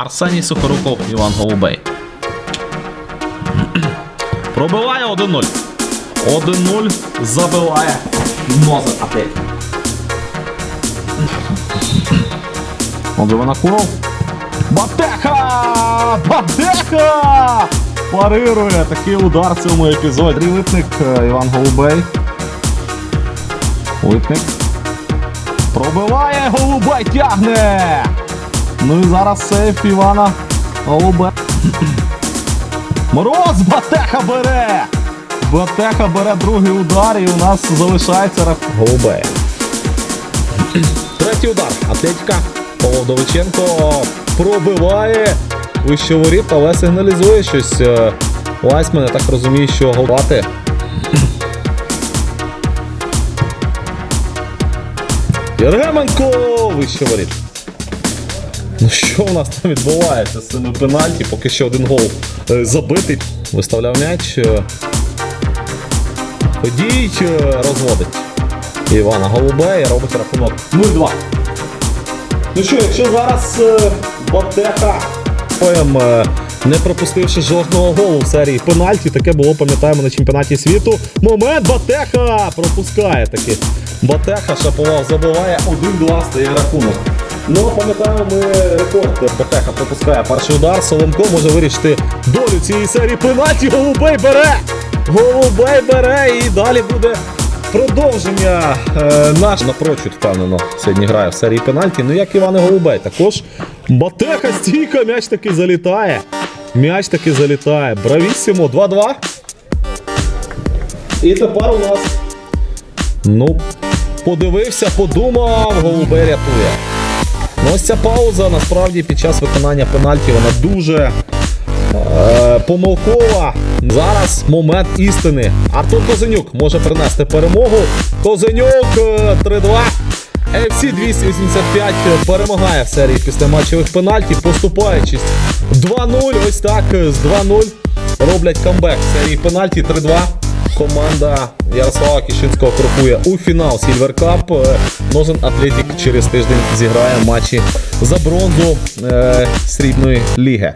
Арсеній Сухоруков, Іван Голубей. Пробиває 1-0. 1-0 забиває Мозер Атлетік. Отже, Винокуров. Батеха! Батеха! Парирує такий удар в цьому епізоді. Липник е, Іван Голубей. Липник. Пробиває, Голубей тягне! Ну і зараз сейф Івана Голубе. Мороз Батеха бере! Батеха бере другий удар і у нас залишається рах... Голубея. Третій удар. Атлетика. Павло Довиченко пробиває вище воріт, але сигналізує щось. е, Лайсмен, я так розумію, що голбати. Єргеменко! Вище воріт. Ну що у нас там відбувається з цими пенальті? Поки що один гол е, забитий. Виставляв м'яч. е, Ходіть, е, розводить. Івана Голубея робить рахунок 0-2. Ну що, якщо зараз е, Батеха е, не пропустивши жодного голу в серії пенальті, таке було, пам'ятаємо, на чемпіонаті світу. Момент Батеха пропускає таки. Батеха Шаповал забиває 1-2 стає рахунок. Ну, пам'ятаємо, рекорд. Батеха пропускає перший удар. Соломко може вирішити долю цієї серії пенальті. Голубей бере! Голубей бере і далі буде Продовження е, наш напрочуд впевнено сьогодні грає в серії пенальті. Ну як Іван Голубей. Також Батеха стійка, м'яч таки залітає. М'яч таки залітає. Бравісімо, 2-2. І тепер у нас. Ну, подивився, подумав, Голубей рятує. Ну, ось ця пауза насправді під час виконання пенальті вона дуже Е, помилкова. Зараз момент істини. Артур Козенюк може принести перемогу. Козенюк е, 3-2. FC 285 перемагає в серії після матчевих пенальтів, поступаючись 2-0. Ось так е, з 2-0 роблять камбек в серії пенальті 3-2. Команда Ярослава Кішинського крокує у фінал Сільверкап. Нозен Атлетік через тиждень зіграє матчі за бронзу е, срібної ліги.